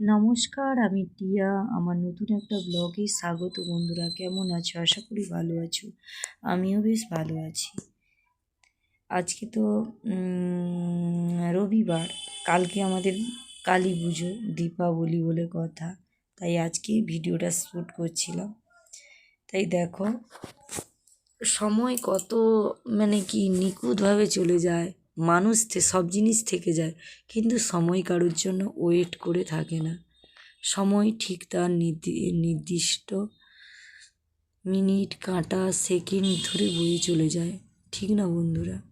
নমস্কার, আমি টিয়া। আমার নতুন একটা ব্লগে স্বাগত বন্ধুরা। কেমন আছো? আশা করি ভালো আছো। আমিও বেশ ভালো আছি। আজকে তো রবিবার। কালকে আমাদের কালী পুজো, দীপাবলি বলে কথা। তাই আজকে ভিডিওটা শ্যুট করছিলাম। তাই দেখো, সময় কত মানে কি নিখুঁতভাবে চলে যায়। মানুষ সব জিনিস থেকে যায়। কিন্তু সময় কারোর জন্য ওয়েট করে থাকে না। সময় ঠিক তার নির্দিষ্ট মিনিট, কাঁটা, সেকেন্ড ধরে বয়ে চলে যায়। ঠিক না বন্ধুরা?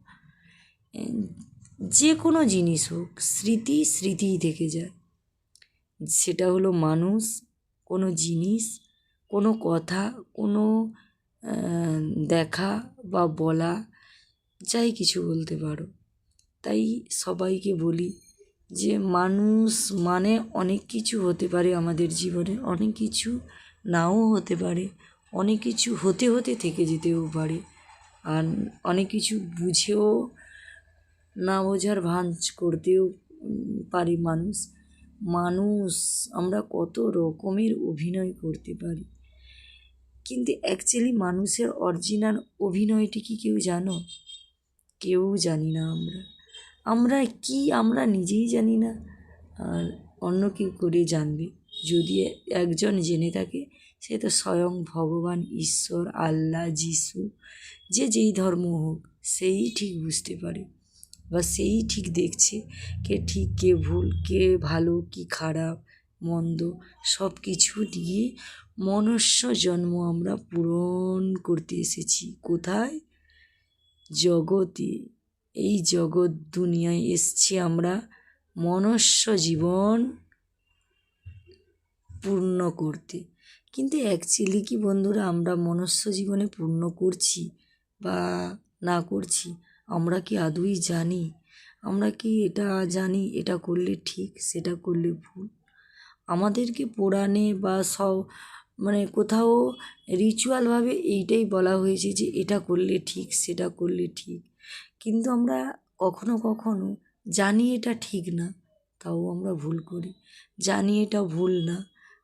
যে কোনো জিনিস হোক, স্মৃতি স্মৃতিই থেকে যায়। সেটা হলো মানুষ, কোনো জিনিস, কোনো কথা, কোনো দেখা বা বলা, যাই কিছু বলতে পারো। তাই সবাইকে বলি যে মানুষ মানে অনেক কিছু হতে পারে আমাদের জীবনে, অনেক কিছু নাও হতে পারে, অনেক কিছু হতে হতে থেকে যেতেও পারে। আর অনেক কিছু বুঝেও না বোঝার ভাঁজ করতেও পারে মানুষ। মানুষ আমরা কত রকমের অভিনয় করতে পারি। কিন্তু অ্যাকচুয়ালি মানুষের অরিজিনাল অভিনয়টি কি কেউ জানো? কেউ জানি না আমরা। আমরা কি আমরা নিজেই জানি না। আর অন্য কেউ করে জানবে। যদি একজন জেনে থাকে, সে তো স্বয়ং ভগবান, ঈশ্বর, আল্লাহ, যিশু, যে যেই ধর্ম হোক, সেই ঠিক বুঝতে পারে বা সেই ঠিক দেখছে কে ঠিক, কে ভুল, কে ভালো, কি খারাপ, মন্দ সব কিছু দিয়ে মনুষ্য জন্ম আমরা পূরণ করতে এসেছি। কোথায়? জগতে। এই জগৎ দুনিয়ায় এসছি আমরা, মনুষ্য জীবন পূর্ণ করতে। কিন্তু অ্যাকচুয়ালি কি বন্ধুরা, আমরা মনুষ্য জীবনে পূর্ণ করছি বা না করছি, আমরা কি আদৌই জানি? আমরা কি এটা জানি, এটা করলে ঠিক, সেটা করলে ভুল? আমাদেরকে পুরাণে বা সব মানে কোথাও রিচুয়ালভাবে এইটাই বলা হয়েছে যে এটা করলে ঠিক, সেটা করলে ঠিক। কিন্তু আমরা কখনো কখনো জানি এটা ঠিক না, তাও আমরা ভুল করি। জানি এটা ভুল না,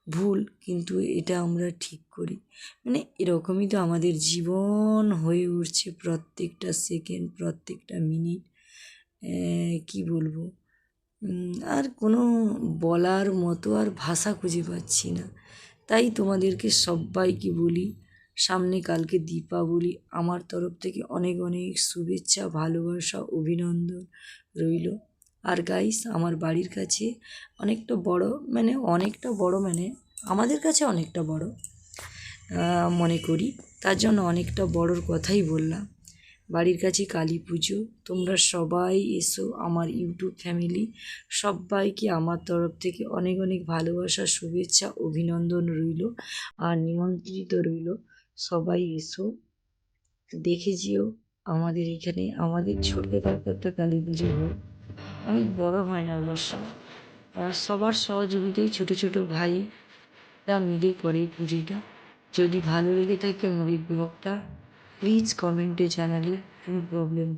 ভুল কিন্তু এটা আমরা ঠিক করি। মানে এরকমই তো আমাদের জীবন হয়ে উঠছে প্রত্যেকটা সেকেন্ড প্রত্যেকটা মিনিট কী বলব? আর কোনো বলার মতো আর ভাষা খুঁজে পাচ্ছি না। তাই তোমাদেরকে সবাইকে বলি, সামনে কালকে দীপাবলি। আমার তরফ থেকে অনেক অনেক শুভেচ্ছা, ভালোবাসা, অভিনন্দন রইল। আর গাইস আমার বাড়ির কাছে অনেকটা বড় মানে অনেকটা বড় মানে আমাদের কাছে অনেকটা বড় মনে করি। তার জন্য অনেকটা বড়োর কথাই বললাম। বাড়ির কাছে কালী পুজো। তোমরা সবাই এসো আমার ইউটিউব ফ্যামিলি। সবাইকে আমার তরফ থেকে অনেক অনেক ভালোবাসা, শুভেচ্ছা, অভিনন্দন রইল আর নিমন্ত্রিত রইল। সবাই এসো, দেখে যেও আমাদের এখানে। আমাদের ছোটোখাটো একটা কালী পুজো হয় অনেক বড় হয় না অবশ্য সবার সহযোগিতায় ছোটো ছোটো ভাইরা মিলে করে পুজোটা। যদি ভালো লেগে থাকে আমার এই ব্লগটা প্লিজ কমেন্টে জানালে কোনো প্রবলেম